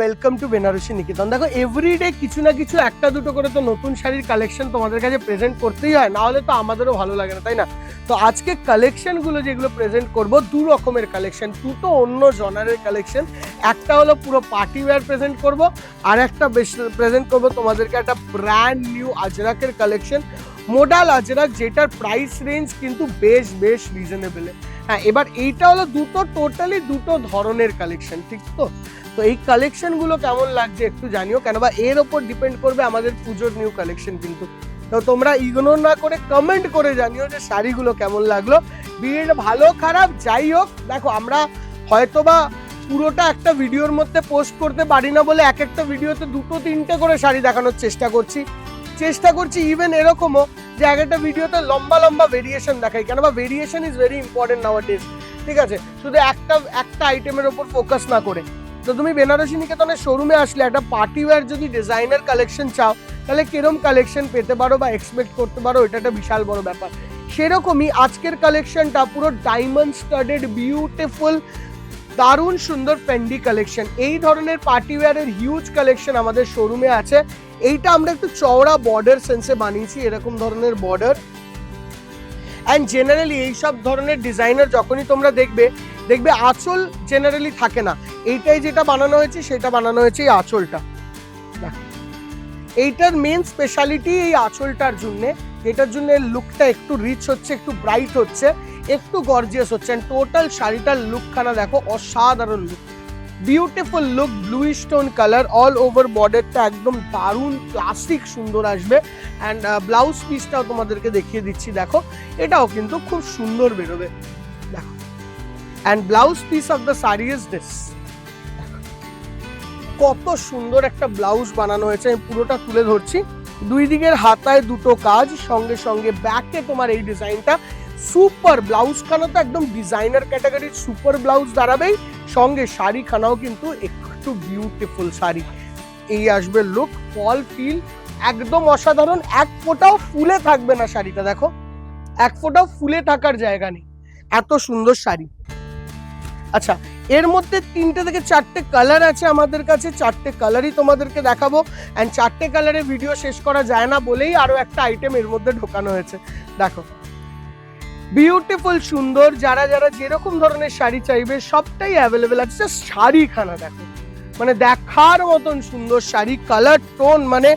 Welcome to Banarasi নিকেতন দেখো everyday কিছু না কিছু একটা দুটো করে তো নতুন শাড়ির কালেকশন তোমাদের কাছে প্রেজেন্ট করতেই হয়। না হলে তো আমাদেরও ভালো লাগে না, তাই না? তো আজকে কালেকশনগুলো যেগুলো প্রেজেন্ট করব, দু রকমের কালেকশন দুটো অন্য জনারের কালেকশন একটা হলো পুরো পার্টি ওয়্যার প্রেজেন্ট করব, আর একটা বেশ প্রেজেন্ট করব তোমাদেরকে একটা ব্র্যান্ড নিউ আজরাকের কালেকশন মোডাল আজরাক যেটার প্রাইস রেঞ্জ কিন্তু বেশ বেশ রিজনেবল হ্যাঁ এবার এইটা হলো দুটো টোটালি দুটো ধরনের কালেকশন ঠিক তো? তো এই কালেকশনগুলো কেমন লাগছে একটু জানিও, কেন বা এর ওপর ডিপেন্ড করবে আমাদের পুজোর নিউ কালেকশন কিন্তু। তো তোমরা ইগনোর না করে কমেন্ট করে জানিও যে শাড়িগুলো কেমন লাগল। ভিড় ভালো, খারাপ, যাই হোক, দেখো আমরা হয়তোবা পুরোটা একটা ভিডিওর মধ্যে পোস্ট করতে পারি না বলে এক একটা ভিডিওতে দুটো, তিনটে করে শাড়ি দেখানোর চেষ্টা করছি। চেষ্টা করছি ইভেন এরকমও যে এক একটা ভিডিওতে লম্বা লম্বা ভেরিয়েশন দেখাই, কেন বা variation is very important nowadays ঠিক আছে? শুধু একটা একটা আইটেমের ওপর ফোকাস না করে। তো তুমি বেনারসি নিকেতনের শোরুমে আসলে একটা পার্টি ওয়্যার যদি ডিজাইনার কালেকশন চাও, তাহলে কিরম কালেকশন পেতে পারো বা এক্সপেক্ট করতে পারো? এটা একটা বিশাল বড় ব্যাপার। সেরকমই আজকের কালেকশনটা পুরো ডায়মন্ড স্টাডেড বিউটিফুল দারুণ সুন্দর পেন্ডি কালেকশন এই ধরনের পার্টি ওয়্যারের হিউজ কালেকশন আমাদের শোরুমে আছে। এইটা আমরা একটু চওড়া বর্ডার সেন্সে বানিয়েছি, এরকম ধরনের বর্ডার অ্যান্ড জেনারেলি এইসব ধরনের ডিজাইনার যখনই তোমরা দেখবে দেখবে আঁচল জেনারেলি থাকে না। এইটাই যেটা বানানো হয়েছে, সেটা বানানো হয়েছে এই আঁচলটা। এইটার মেন স্পেশালিটি এই আঁচলটার জন্যে এটার জন্য লুকটা একটু রিচ হচ্ছে, একটু ব্রাইট হচ্ছে, একটু গর্জিয়াস হচ্ছে। টোটাল শাড়িটার লুকখানা দেখো, অসাধারণ look beautiful look bluey stone colour all over বর্ডারটা একদম দারুণ ক্লাসিক সুন্দর আসবে। অ্যান্ড ব্লাউজ পিসটাও তোমাদেরকে দেখিয়ে দিচ্ছি, দেখো। এটাও কিন্তু খুব সুন্দর বেরোবে। দেখো। And blouse piece of the sari is this কত সুন্দর একটা ব্লাউজ বানানো হয়েছে, আমি পুরোটা তুলে ধরছি। দুই দিকের হাতায় দুটো কাজ, সঙ্গে সঙ্গে ব্যাকে তোমার এই ডিজাইনটা সুপার ব্লাউজ খানা তো একদম ডিজাইনার ক্যাটাগরির সুপার ব্লাউজ দাঁড়াবেই। সঙ্গে শাড়ি খানাও কিন্তু একটু বিউটিফুল শাড়ি। এই আসবে লুক ফল ফিল একদম অসাধারণ। এক ফোঁটাও ফুলে থাকবে না শাড়িটা, দেখো। এক ফোঁটাও ফুলে থাকার জায়গা নেই। এত সুন্দর শাড়ি। আচ্ছা এর মধ্যে তিনটে থেকে চারটে কালার আছে আমাদের কাছে। চারটে কালারই তোমাদেরকে দেখাবো। অ্যান্ড চারটে কালারে ভিডিও শেষ করা যায় না বলেই আরও একটা আইটেম এর মধ্যে ঢোকানো হয়েছে। দেখো। বিউটিফুল সুন্দর, যারা যারা যেরকম ধরনের শাড়ি চাইবে, সবটাই অ্যাভেলেবেল আছে। Just শাড়িখানা দেখো। মানে দেখার মতন সুন্দর শাড়ি কালার টোন মানে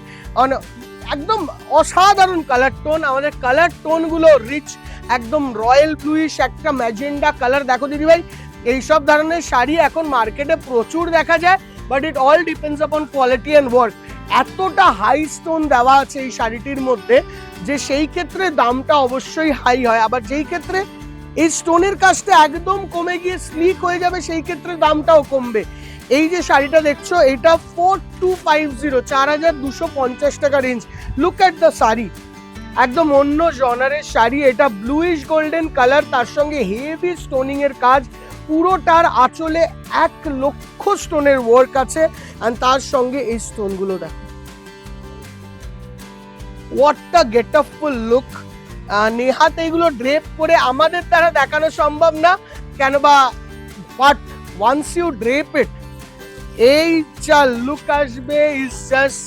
একদম অসাধারণ কালার টোন আমাদের কালার টোনগুলো রিচ একদম রয়্যাল ব্লুইশ একটা ম্যাজেন্ডা কালার দেখো দিদি ভাই, এইসব ধরনের শাড়ি এখন মার্কেটে প্রচুর দেখা যায় but it all depends upon quality and work এতটা হাই স্টোন দেওয়া আছে এই শাড়িটির মধ্যে যে সেই ক্ষেত্রে দামটা অবশ্যই হাই হয়। আবার যেই ক্ষেত্রে এই স্টোনের কাজটা একদম কমে গিয়ে স্লিক হয়ে যাবে, সেই ক্ষেত্রে দামটাও কমবে। এই যে শাড়িটা দেখছ, এটা ফোর টু ফাইভ জিরো চার হাজার দুশো পঞ্চাশ টাকা range look at the sari. একদম অন্য জনারের শাড়ি। এটা ব্লুইশ গোল্ডেন কালার তার সঙ্গে হেভি স্টোনিং এর কাজ। পুরোটার আঁচলে এক লক্ষ স্টোনের ওয়ার্ক আছে অ্যান্ড তার সঙ্গে এই স্টোনগুলো দেখো। What a get up full look নেহাত এগুলো ড্রেপ করে আমাদের দ্বারা দেখানো সম্ভব না, কেন বা but once you drape it এই যা লুক আসবে ইজ জাস্ট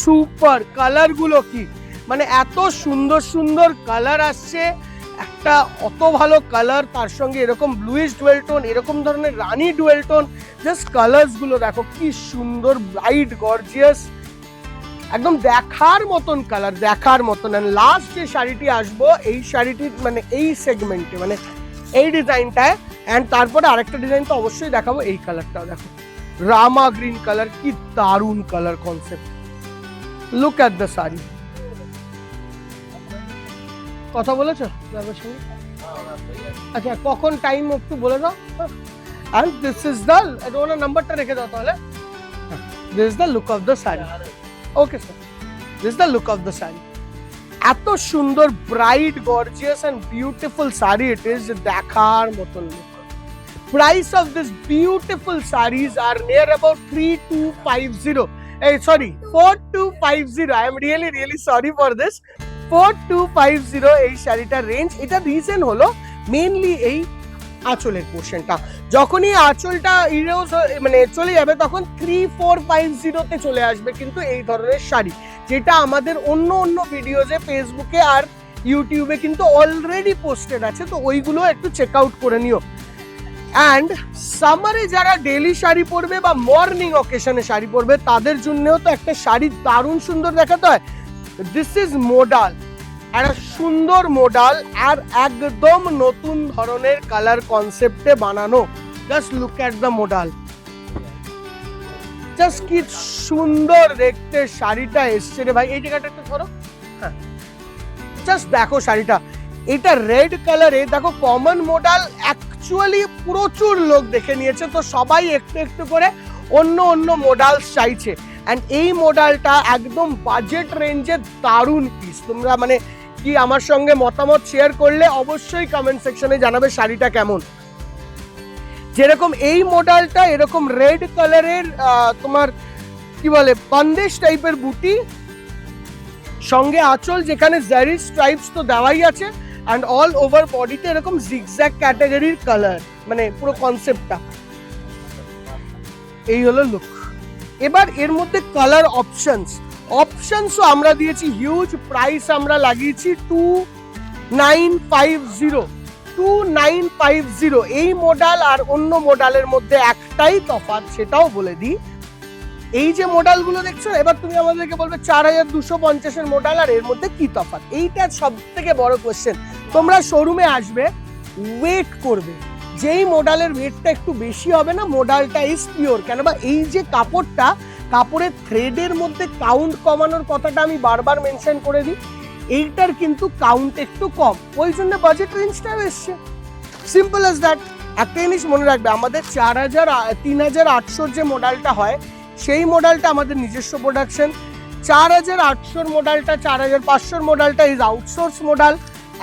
সুপার কালারগুলো কি? মানে এত সুন্দর সুন্দর কালার আসছে একটা অত ভালো কালার তার সঙ্গে এরকম ব্লুইশ ডুয়েল টোন এরকম ধরনের রানী ডুয়েল টোন জাস্ট কালার্সগুলো দেখো, কি সুন্দর ব্রাইট গর্জিয়াস একদম দেখার মতন কালার দেখার মতন। আর লাস্ট যে শাড়িটি আসব, এই শাড়িটির মানে এই সেগমেন্টে মানে এই ডিজাইনটায় অ্যান্ড তারপরে আরেকটা ডিজাইন তো অবশ্যই দেখাবো, এই কালারটাও দেখো। রামা গ্রিন কালার কি দারুণ colour concept look at the sari. কথা বলেছ? দাদার সঙ্গে? আচ্ছা কখন টাইম একটু বলে দাও। And this is the owner নাম্বারটা রেখে দাও তাহলে। This is the look of the sari okay sir this the look of the sari এত সুন্দর bright gorgeous and beautiful sari it is দেখার মতন look price of this beautiful saris are near about three two five zero এই sorry four two five zero I four two five zero এই শাড়িটার range এটা reason হলো mainly এই আঁচলের পোর্শনটা যখনই আঁচলটা ইরেজ মানে চলে যাবে, তখন থ্রি ফোর ফাইভ জিরোতে চলে আসবে কিন্তু এই ধরনের শাড়ি, যেটা আমাদের অন্য অন্য ভিডিওজে ফেসবুকে আর ইউটিউবে কিন্তু অলরেডি পোস্টেড আছে। তো ওইগুলো একটু চেক আউট করে নিও। অ্যান্ড সামারে যারা ডেলি শাড়ি পরবে বা মর্নিং অকেশনে শাড়ি পরবে, তাদের জন্যও তো একটা শাড়ি দারুণ সুন্দর দেখাতে হয়। দিস ইজ মোডাল একটা সুন্দর মোডাল আর একদম নতুন ধরনের কালার কনসেপ্টে বানানো। Just look at the model just কি সুন্দর দেখতে শাড়িটা এসছে রে ভাই। এই জায়গাটা একটু ধরো হ্যাঁ। জাস্ট দেখো শাড়িটা। এটা রেড কালারে দেখো কমন মোডাল অ্যাকচুয়ালি প্রচুর লোক দেখে নিয়েছে। তো সবাই একটু একটু করে অন্য অন্য মোডাল চাইছে। অ্যান্ড এই মোডালটা একদম বাজেট রেঞ্জে দারুণ পিস তোমরা মানে কি আমার সঙ্গে মতামত শেয়ার করলে অবশ্যই কমেন্ট সেকশনে জানাবে শাড়িটা কেমন। যেরকম এই মডেলটা এরকম রেড কালারের তোমার কি বলে বন্দেশ টাইপের বুটি। সঙ্গে আঁচল যেখানে জারি স্ট্রাইপস তো দেওয়াই আছে। অ্যান্ড অল ওভার বডিতে এরকম জিগজ্যাক ক্যাটাগরির কালার মানে পুরো কনসেপ্টটা এই হলো লুক এবার এর মধ্যে কালার অপশনস অপশনসও আমরা দিয়েছি হিউজ প্রাইস আমরা লাগিয়েছি two nine five zero two nine five zero এই মডেল আর অন্য মডেলের মধ্যে একটাই তফাৎ সেটাও বলে দিই। এই যে মডেলগুলো দেখছ, এবার তুমি আমাদেরকে বলবে চার হাজার দুশো পঞ্চাশের মডেল আর এর মধ্যে কি তফাৎ? এইটা সব থেকে বড় কোশ্চেন তোমরা শোরুমে আসবে ওয়েট করবে। যেই মডেলের ওয়েটটা একটু বেশি হবে না মডেলটা ইজ পিওর কেন বা এই যে কাপড়টা, কাপড়ের থ্রেডের মধ্যে কাউন্ট কমানোর কথাটা আমি বারবার মেনশন করে দিই, এইটার কিন্তু কাউন্ট একটু কম। ওই জন্য বাজেট রেঞ্জটাও এসছে। সিম্পল অ্যাজ দ্যাট একটা জিনিস মনে রাখবে, আমাদের চার হাজার, তিন হাজার আটশোর যে মডেলটা হয়, সেই মডেলটা আমাদের নিজস্ব প্রোডাকশন চার হাজার আটশোর মডেলটা চার হাজার পাঁচশোর মডেলটা ইজ আউটসোর্স মডেল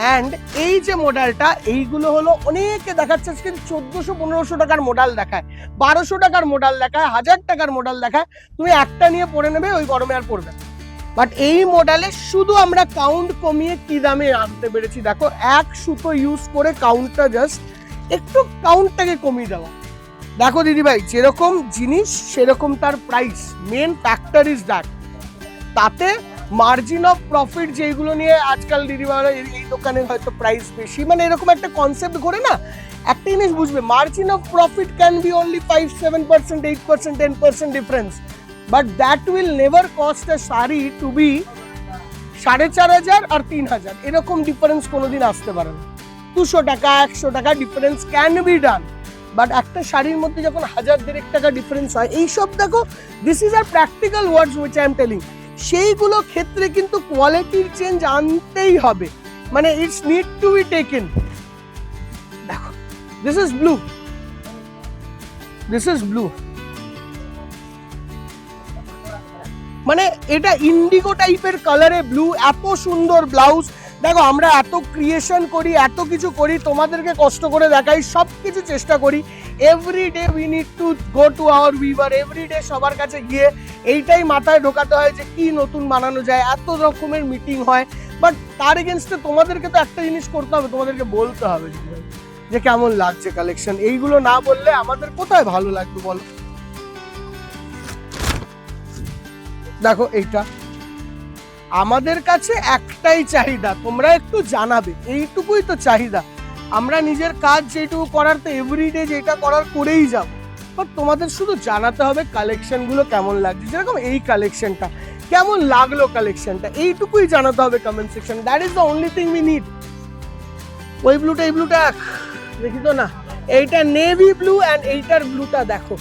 অ্যান্ড এই যে মডেলটা এইগুলো হলো অনেকে দেখাচ্ছে আজকে চোদ্দোশো, পনেরোশো টাকার মডেল দেখায়। বারোশো টাকার মডেল দেখায়, হাজার টাকার মডেল দেখায়। তুমি একটা নিয়ে পরে নেবে, ওই গরমে আর পড়বে বাট এই মডেলে শুধু আমরা কাউন্ট কমিয়ে কি দামে আনতে পেরেছি, দেখো, এক সুতো ইউজ করে কাউন্টটা জাস্ট একটু কাউন্টটাকে কমিয়ে দেওয়া। দেখো দিদিভাই যেরকম জিনিস, সেরকম তার price main factor is that তাতে মার্জিন অফ প্রফিট যেগুলো নিয়ে আজকাল দিদিভাইরা এই দোকানে হয়তো প্রাইস বেশি। মানে এরকম একটা কনসেপ্ট করে না? একটা জিনিস বুঝবে margin of profit can be only five seven percent eight percent ten percent difference but that will never cost a sari to be সাড়ে চার হাজার আর তিন হাজার। এরকম ডিফারেন্স কোনোদিন আসতে পারে না। দুশো টাকা, একশো টাকা difference can be done but একটা শাড়ির মধ্যে যখন হাজার দেড়েক টাকা ডিফারেন্স হয়, এইসব দেখো this is are practical words which I am telling সেইগুলো ক্ষেত্রে কিন্তু কোয়ালিটির চেঞ্জ আনতেই হবে। মানে it's need to be taken দেখো this is blue this is blue মানে এটা ইন্ডিগো টাইপের কালারে ব্লু এত সুন্দর ব্লাউজ দেখো, আমরা এত ক্রিয়েশন করি, এত কিছু করি, তোমাদেরকে কষ্ট করে দেখাই সব কিছু চেষ্টা করি। Every day we need to go to our weaver every day সবার কাছে গিয়ে এইটাই মাথায় ঢোকাতে হয় যে কি নতুন বানানো যায়, এত রকমের মিটিং হয়। বাট তার এগেনস্টে তোমাদেরকে তো একটা জিনিস করতে হবে, তোমাদেরকে বলতে হবে যে কেমন লাগছে কালেকশন এইগুলো না বললে আমাদের কোথায় ভালো লাগবে বলো? দেখো এইটা। আমাদের কাছে একটাই চাহিদা, তোমরা একটু জানাবে, এইটুকুই তো চাহিদা। আমরা নিজের কাজ যেটুকু করার তো এভরিডে যেটা করার করেই যাব। বাট তোমাদের শুধু জানাতে হবে কালেকশনগুলো কেমন লাগছে। যেরকম এই কালেকশনটা কেমন লাগল কালেকশনটা এইটুকুই জানাতে হবে comment section that is the only thing we need ওই ব্লুটা এই ব্লুটা এক দেখি তো না। এইটা নেভি ব্লু অ্যান্ড এইটার ব্লুটা দেখো।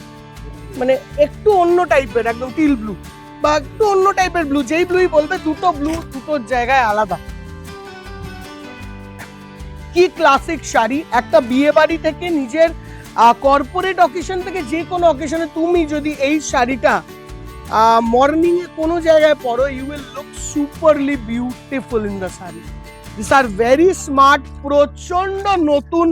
মানে একটু অন্য টাইপের একদম টিল ব্লু বা একটু অন্য টাইপের ব্লু যেই ব্লুই বলবে, দুটো ব্লু দুটোর জায়গায় আলাদা। কি ক্লাসিক শাড়ি? একটা বিয়ে বাড়ি থেকে নিজের কর্পোরেট অকেশন থেকে যে কোনো অকেশনে তুমি যদি এই শাড়িটা মর্নিং এ কোনো জায়গায় পরো you will look superbly beautiful in the sari. This are very smart প্রচণ্ড নতুন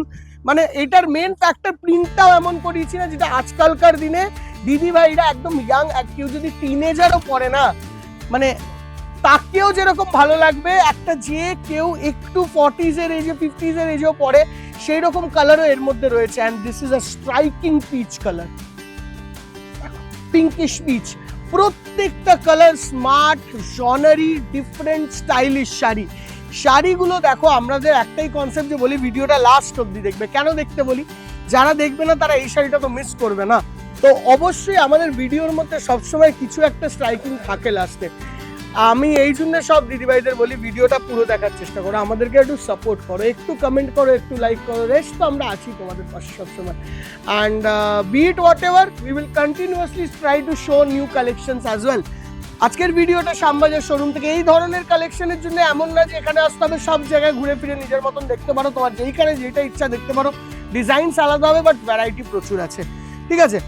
মানে এটার মেন ফ্যাক্টর প্রিন্টটাও এমন করিয়েছি না, যেটা আজকালকার দিনে দিদি ভাইরা একদম ইয়াং কেউ যদি টিনেজারও পরে না মানে তাকেও যেরকম ভালো লাগবে, একটা যে কেউ একটু ফর্টিজ এর এজে ফিফটিজ এর এজেও পরে সেই রকম কালারও এর মধ্যে রয়েছে। And this is a striking peach colour pinkish peach প্রত্যেকটা colour smart জনারি different stylish sari. শাড়িগুলো দেখো, আমাদের একটাই কনসেপ্ট যে বলি, ভিডিওটা লাস্ট অবধি দেখবে। কেন দেখতে বলি? যারা দেখবে না, তারা এই শাড়িটা তো মিস করবে না। তো অবশ্যই আমাদের ভিডিওর মধ্যে সবসময় কিছু একটা স্ট্রাইকিং থাকে লাস্টে আমি এই জন্য সব দিদিভাইদের বলি, ভিডিওটা পুরো দেখার চেষ্টা করো, আমাদেরকে একটু সাপোর্ট করো, একটু কমেন্ট করো, একটু লাইক করো রেস্ট তো আমরা আছি তোমাদের পাশে সবসময়। And but whatever we will continuously try to show new collections as well আজকের ভিডিওটা শ্যামবাজার শোরুম থেকে এই ধরনের কালেকশনের জন্য এমন না যে এখানে আসতে হবে, সব জায়গায় ঘুরে ফিরে নিজের মতন দেখতে পারো, তোমার যেইখানে যেটা ইচ্ছা দেখতে পারো। ডিজাইনস আলাদা হবে বাট ভ্যারাইটি প্রচুর আছে। ঠিক আছে?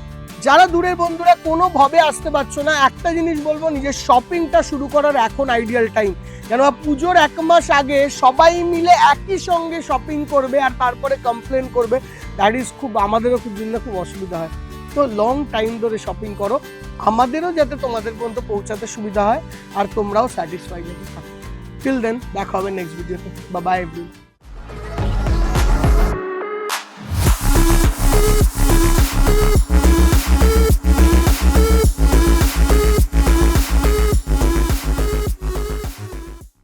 যারা দূরের বন্ধুরা কোনোভাবে আসতে পারছ না, একটা জিনিস বলব, নিজের শপিংটা শুরু করার এখন আইডিয়াল টাইম কেন পুজোর এক মাস আগে সবাই মিলে একই সঙ্গে শপিং করবে আর তারপরে কমপ্লেন করবে দ্যাট ইজ খুব, আমাদেরও খুব জন্য খুব অসুবিধা হয়। তো লং টাইম ধরে শপিং করো, আমাদেরও যাতে তোমাদের পর্যন্ত পৌঁছাতে সুবিধা হয়, আর তোমরাও স্যাটিসফাই যাতে থাকো। টিল দেন দেখা হবে নেক্সট ভিডিওতে বা bye every Thank you. Bye.